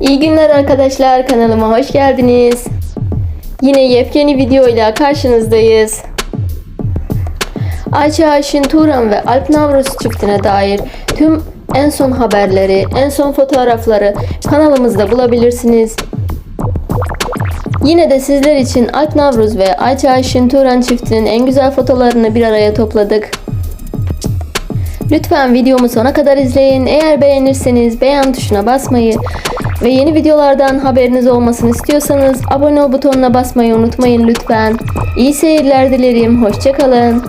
İyi günler arkadaşlar kanalıma hoş geldiniz. Yine yepyeni video ile karşınızdayız. Ayça Ayşin Turan ve Alp Navruz çiftine dair tüm en son haberleri, en son fotoğrafları kanalımızda bulabilirsiniz. Yine de sizler için Alp Navruz ve Ayça Ayşin Turan çiftinin en güzel fotolarını bir araya topladık. Lütfen videomu sona kadar izleyin. Eğer beğenirseniz beğen tuşuna basmayı ve yeni videolardan haberiniz olmasını istiyorsanız abone ol butonuna basmayı unutmayın lütfen. İyi seyirler dilerim. Hoşçakalın.